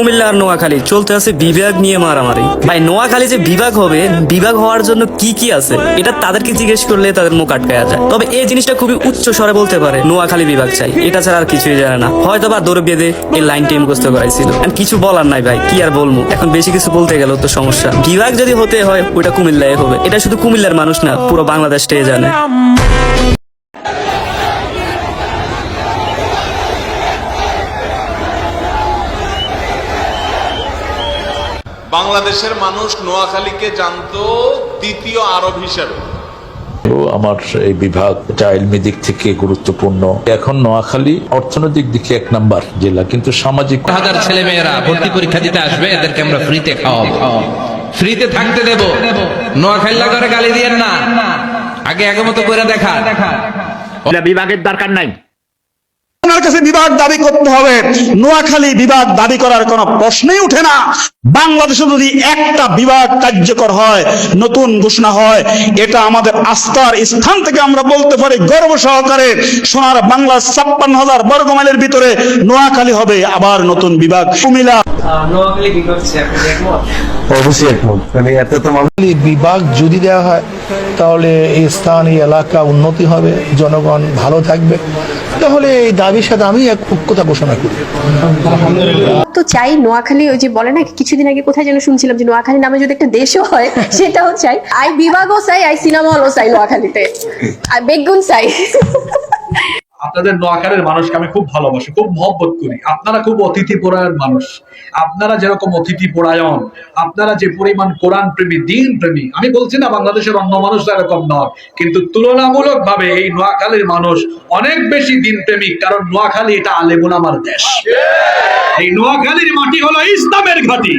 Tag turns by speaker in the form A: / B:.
A: কুমিল্লা আর নোয়াখালী। চলতে আছে বিভাগ নিয়ে মারামারি। ভাই, নোয়াখালী যে বিভাগ হবে, বিভাগ হওয়ার জন্য কি কি আছে, এটা তাদেরকে জিজ্ঞেস করলে তাদের মুখ আটকায়া যায়। তবে এই জিনিসটা খুবই উচ্চ স্বরে বলতে পারে, নোয়াখালী বিভাগ চাই। এটা ছাড়া আর কিছুই জানে না। হয়তো বা দৌড় বেঁধে এই লাইনটি মুখস্থ করাইছিল। কিছু বলার নাই ভাই, কি আর বলব? এখন বেশি কিছু বলতে গেল তো সমস্যা। বিভাগ যদি হতে হয় ওটা কুমিল্লায় হবে। এটা শুধু কুমিল্লার মানুষ না, পুরো বাংলাদেশটাই জানে।
B: বাংলাদেশের মানুষ নোয়াখালীকে জানতো দ্বিতীয় আরব হিসেবে।
C: ও আমার এই বিভাগ এটা এলমি দিক থেকে গুরুত্বপূর্ণ। এখন নোয়াখালী অর্থনৈতিক দিকে এক নাম্বার জেলা কিন্তু সামাজিক
D: হাজার ছেলে মেয়েরা ভর্তি পরীক্ষা দিতে আসবে এদেরকে আমরা ফ্রিতে খাওয়াবো। ফ্রিতে থাকতে দেব। নোয়াখালী করে গালি দিয়েন না। আগে আগে মতো করে দেখা
E: বিভাগের দরকার নাই।
F: আপনার কাছে বিভাগ দাবি করতে হবে। নোয়াখালী বিভাগ দাবি করার কোনো প্রশ্নই উঠে না। বাংলাদেশে যদি একটা বিভাগ কার্যকর হয় নতুন ঘোষণা হয় এটা আমাদের আস্থার স্থান থেকে আমরা বলতে পারি গর্ব সহকারে সোনার বাংলা ছাপ্পান্ন হাজার বর্গ মাইলের ভিতরে নোয়াখালী হবে আবার নতুন বিভাগ। কুমিল্লা
G: এই বিভাগ যদি দেওয়া হয় তাহলে এই স্থান এই এলাকা উন্নতি হবে জনগণ ভালো থাকবে। তাহলে এই দাবির সাথে আমি এক ঐক্যতা ঘোষণা করি।
H: তো চাই নোয়াখালী ওই যে বলে না কিছুদিন আগে কোথায় যেন শুনছিলাম যে নোয়াখালী নামে যদি একটা দেশও হয় সেটাও চাই। আই বিভাগও চাই আই সিনেমা হলও চাই নোয়াখালীতে। আর বেগুন চাই।
I: আপনাদের নোয়াখালীর মানুষকে আমি খুব ভালোবাসি, খুব মহব্বত করি। আপনারা খুব অতিথি পরায়ণ মানুষ। আপনারা যেরকম অতিথি পরায়ণ, আপনারা যে পরিমাণ কোরআন প্রেমী, দিন প্রেমী, আমি বলছি না বাংলাদেশের অন্য মানুষ এরকম নয় কিন্তু তুলনামূলক ভাবে এই নোয়াখালীর মানুষ অনেক বেশি দিন প্রেমিক কারণ নোয়াখালী এটা আলেমুল আমার দেশ। এই নোয়াখালীর মাটি হলো ইসলামের ঘাঁটি।